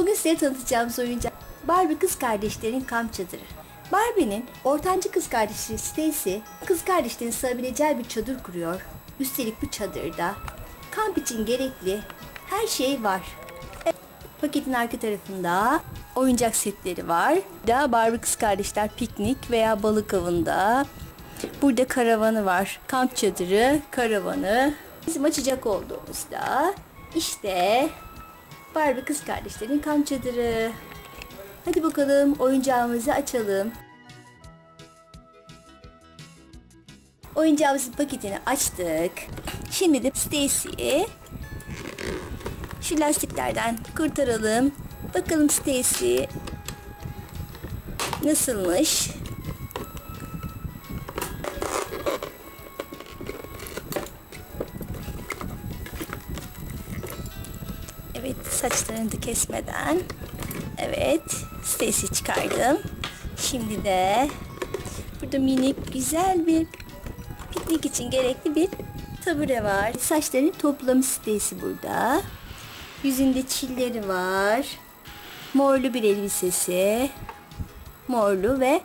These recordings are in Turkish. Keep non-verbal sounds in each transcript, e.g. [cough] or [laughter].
Bugün size tanıtacağımız oyuncak Barbie kız kardeşlerin kamp çadırı. Barbie'nin ortancı kız kardeşi Stacy, kız kardeşlerin sığabileceği bir çadır kuruyor. Üstelik bu çadırda kamp için gerekli her şey var. Evet, Paketin arka tarafında oyuncak setleri var. Da Barbie kız kardeşler piknik veya balık avında. Burada karavanı var. Kamp çadırı, karavanı. Bizim açacak olduğumuzda işte Barbie kız kardeşlerin kamp çadırı. Hadi bakalım oyuncağımızı açalım. Oyuncağımızın paketini açtık. Şimdi de Stacy'yi şu lastiklerden kurtaralım. Bakalım Stacy nasılmış? Evet saçlarını da kesmeden. Evet Stacy çıkardım. Şimdi de burada minik güzel bir piknik için gerekli bir tabure var. Saçlarını toplamış Stacy burada. Yüzünde çilleri var. Morlu bir elbisesi. Morlu ve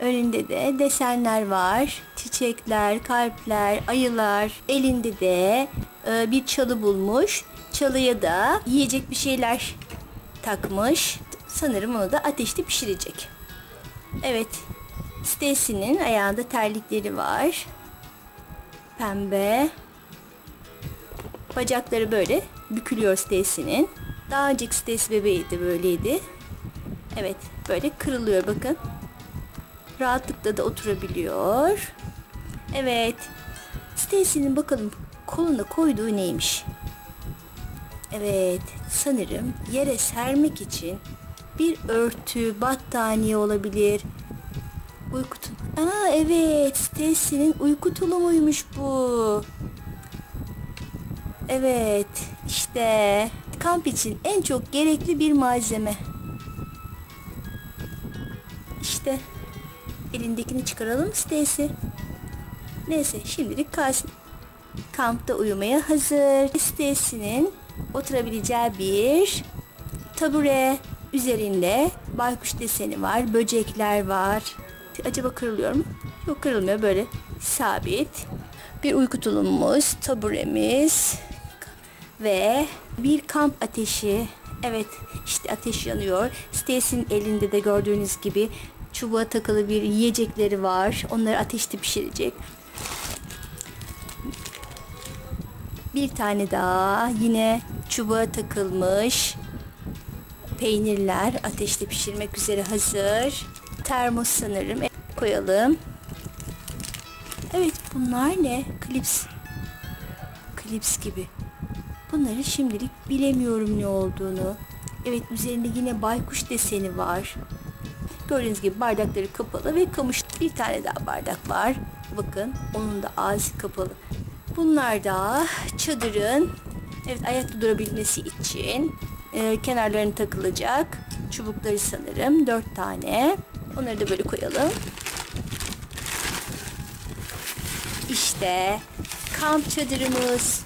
önünde de desenler var. Çiçekler, kalpler, ayılar. Elinde de e, bir çalı bulmuş. Çalıya da yiyecek bir şeyler takmış. Sanırım onu da ateşte pişirecek. Evet. Stacy'nin ayağında terlikleri var. Pembe. Bacakları böyle bükülüyor Stacy'nin. Daha önceki Stacy bebeği de böyleydi. Evet, böyle kırılıyor bakın. Rahatlıkla da oturabiliyor. Evet. Stacy'nin bakalım koluna koyduğu neymiş? Evet, sanırım yere sermek için bir örtü, battaniye olabilir. Uyku. Aa evet, Stacy'nin uyku tulumuymuş bu. Evet, işte kamp için en çok gerekli bir malzeme. İşte elindekini çıkaralım Stacy. Neyse şimdilik kalsın. Kampta uyumaya hazır. Stacy'nin oturabileceği bir tabure üzerinde baykuş deseni var, böcekler var. Acaba kırılıyor mu? Yok kırılmıyor böyle sabit. Bir uyku tulumumuz, taburemiz ve bir kamp ateşi. Evet işte ateş yanıyor. Stacy'nin elinde de gördüğünüz gibi çubuğa takılı bir yiyecekleri var. Onları ateşte pişirecek. Bir tane daha yine çubuğa takılmış peynirler ateşte pişirmek üzere hazır. Termos sanırım e, koyalım. Evet bunlar ne? Klips. Klips gibi. Bunları şimdilik bilemiyorum ne olduğunu. Evet üzerinde yine baykuş deseni var. Gördüğünüz gibi bardakları kapalı ve kamış bir tane daha bardak var. Bakın onun da ağzı kapalı. Bunlar da çadırın evet ayakta durabilmesi için e, kenarlarını takılacak çubukları sanırım. Dört tane. Onları da böyle koyalım. İşte kamp çadırımız.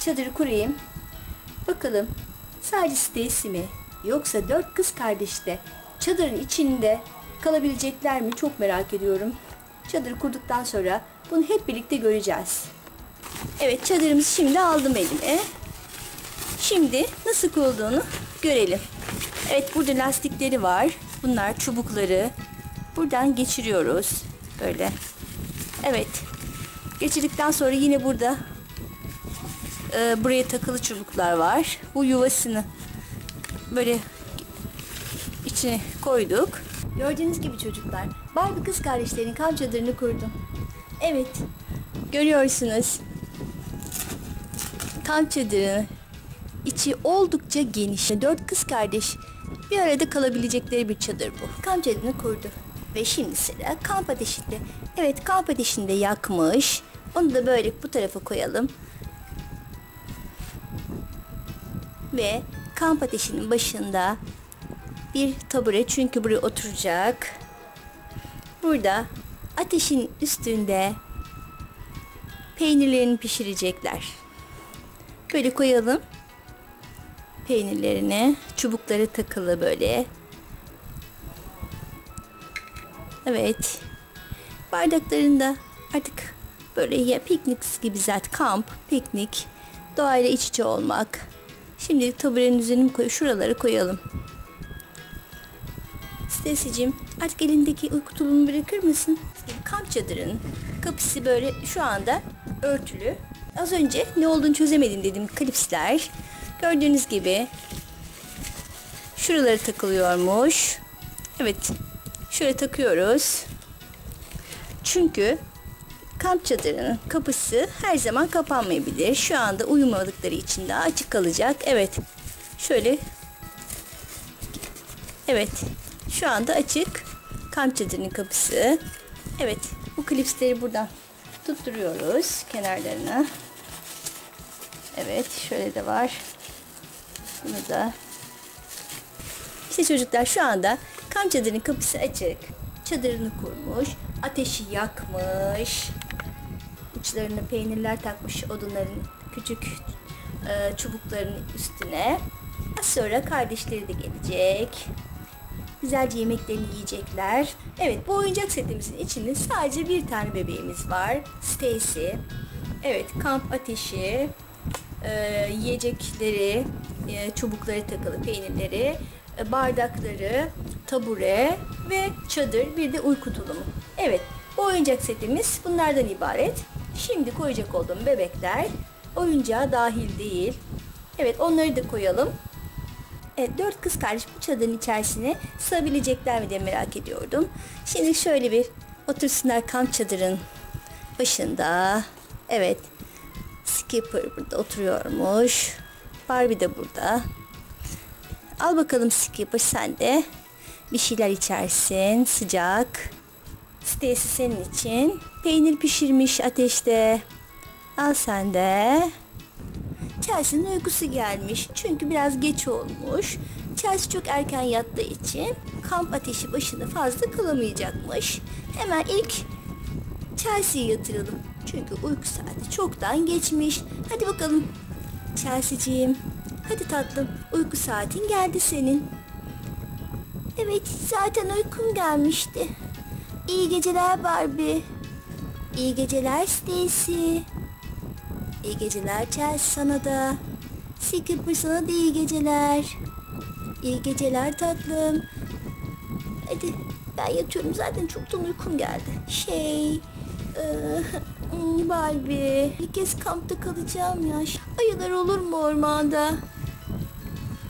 Çadırı kurayım. Bakalım sadece Stacy mi yoksa dört kız kardeş de çadırın içinde kalabilecekler mi çok merak ediyorum. Çadırı kurduktan sonra bunu hep birlikte göreceğiz. Evet çadırımızı şimdi aldım elime. Şimdi nasıl kurulduğunu görelim. Evet burada lastikleri var. Bunlar çubukları. Buradan geçiriyoruz. Böyle. Evet. Geçirdikten sonra yine burada e, buraya takılı çubuklar var. Bu yuvasını böyle içine koyduk. Gördüğünüz gibi çocuklar Barbie kız kardeşlerin kamp çadırını kurdum. Evet. Görüyorsunuz. Kamp çadırı içi oldukça geniş. Dört kız kardeş bir arada kalabilecekleri bir çadır bu. Kamp çadırını kurdu. Ve şimdi sıra kamp ateşinde. Evet kamp ateşinde yakmış. Onu da böyle bu tarafa koyalım. Ve kamp ateşinin başında bir tabure çünkü buraya oturacak. Burada ateşin üstünde peynirlerini pişirecekler. Böyle koyalım. Peynirlerini. Çubukları takılı böyle. Evet. Bardaklarında artık böyle ya piknik gibi zaten kamp, piknik, doğayla iç içe olmak. Şimdi taburenin üzerine koy, şuraları koyalım. Stacy'cim artık elindeki uyku tulumunu bırakır mısın? Kamp çadırının kapısı böyle şu anda örtülü. Az önce ne olduğunu çözemedim dedim klipsler. Gördüğünüz gibi şuraları takılıyormuş. Evet şöyle takıyoruz. Çünkü kamp çadırının kapısı her zaman kapanmayabilir. Şu anda uyumadıkları için daha açık kalacak. Evet. Şöyle. Evet. Şu anda açık. Kamp çadırının kapısı. Evet. Bu klipsleri buradan tutturuyoruz kenarlarına. Evet. Şöyle de var. Bunu da. İşte çocuklar şu anda kamp çadırının kapısı açık. Çadırını kurmuş. Ateşi yakmış. Uçlarına peynirler takmış odunların küçük e, çubuklarının üstüne. Az sonra kardeşleri de gelecek. Güzelce yemeklerini yiyecekler. Evet bu oyuncak setimizin içinde sadece bir tane bebeğimiz var. Stacy. Evet kamp ateşi, e, yiyecekleri, e, çubukları takılı peynirleri, e, bardakları, tabure ve çadır bir de uyku tulumu. Evet bu oyuncak setimiz bunlardan ibaret. Şimdi koyacak olduğum bebekler oyuncağa dahil değil. Evet onları da koyalım. Evet, dört kız kardeş bu çadırın içerisine sığabilecekler mi diye merak ediyordum. Şimdi şöyle bir otursunlar kamp çadırın başında. Evet. Skipper burada oturuyormuş. Barbie de burada. Al bakalım Skipper sen de. Bir şeyler içersin. Sıcak. Stacy senin için. Peynir pişirmiş ateşte. Al sen de. Chelsea'nin uykusu gelmiş. Çünkü biraz geç olmuş. Chelsea çok erken yattığı için kamp ateşi başında fazla kalamayacakmış. Hemen ilk Chelsea'yi yatıralım. Çünkü uyku saati çoktan geçmiş. Hadi bakalım Chelsea'ciğim. Hadi tatlım uyku saatin geldi senin. Evet zaten uykum gelmişti. İyi geceler Barbie. İyi geceler Stacy. İyi geceler Chelsea sana da. Skipper sana da iyi geceler. İyi geceler tatlım. Hadi ben yatıyorum zaten çoktan uykum geldi. Şey... E, [laughs] Barbie bir kez kampta kalacağım ya. Ayılar olur mu ormanda?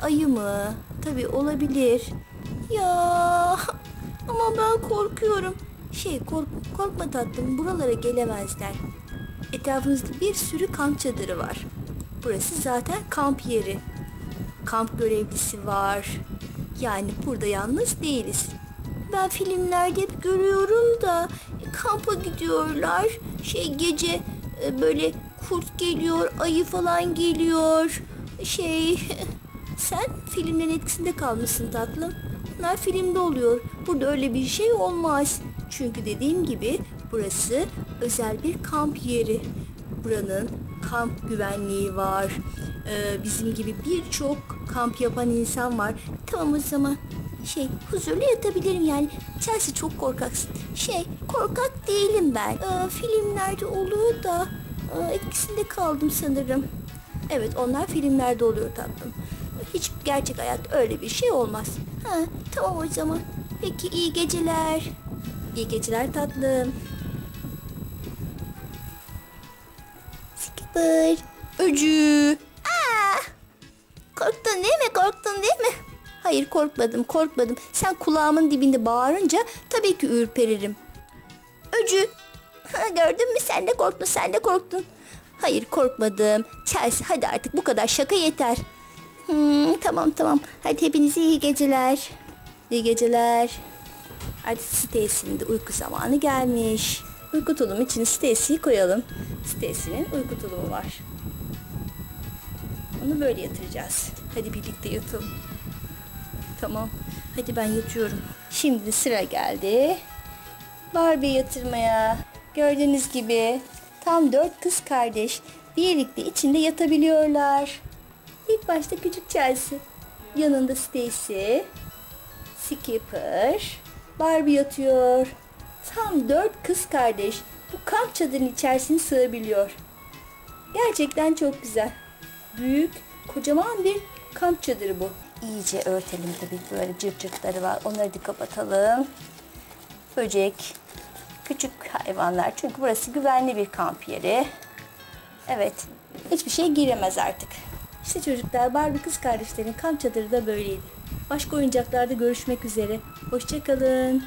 Ayı mı? Tabii olabilir. Ya [laughs] ama ben korkuyorum. Şey kork korkma tatlım buralara gelemezler. Etrafınızda bir sürü kamp çadırı var. Burası zaten kamp yeri. Kamp görevlisi var. Yani burada yalnız değiliz. Ben filmlerde hep görüyorum da kampa gidiyorlar. Şey gece e, böyle kurt geliyor, ayı falan geliyor. Şey [laughs] sen filmlerin etkisinde kalmışsın tatlım. Bunlar filmde oluyor. Burada öyle bir şey olmaz. Çünkü dediğim gibi burası özel bir kamp yeri. Buranın kamp güvenliği var. Ee, bizim gibi birçok kamp yapan insan var. Tamam o zaman şey huzurlu yatabilirim yani. Chelsea çok korkaksın. Şey korkak değilim ben. Ee, filmlerde oluyor da e, etkisinde kaldım sanırım. Evet onlar filmlerde oluyor tatlım. Hiç gerçek hayatta öyle bir şey olmaz. Ha, tamam o zaman. Peki iyi geceler. İyi geceler tatlım. Skipper. Öcü. Aa! Korktun değil mi? Korktun değil mi? Hayır korkmadım korkmadım. Sen kulağımın dibinde bağırınca tabii ki ürperirim. Öcü. Gördün mü sen de korktun sen de korktun. Hayır korkmadım. Chelsea hadi artık bu kadar şaka yeter. Hmm, tamam tamam. Hadi hepinize iyi geceler. İyi geceler. Artık Stacy'nin de uyku zamanı gelmiş. Uyku tulumu için Stacy'yi koyalım. Stacy'nin uyku tulumu var. Onu böyle yatıracağız. Hadi birlikte yatalım. Tamam. Hadi ben yatıyorum. Şimdi sıra geldi. Barbie yatırmaya. Gördüğünüz gibi Tam dört kız kardeş birlikte içinde yatabiliyorlar. İlk başta küçük Chelsea. Yanında Stacy, Skipper, Barbie yatıyor. Tam dört kız kardeş bu kamp çadırının içerisine sığabiliyor. Gerçekten çok güzel. Büyük, kocaman bir kamp çadırı bu. İyice örtelim tabii böyle cırt cırtları var. Onları da kapatalım. Böcek, küçük hayvanlar. Çünkü burası güvenli bir kamp yeri. Evet, hiçbir şey giremez artık. İşte çocuklar Barbie kız kardeşlerin kamp çadırı da böyleydi. Başka oyuncaklarda görüşmek üzere. Hoşçakalın.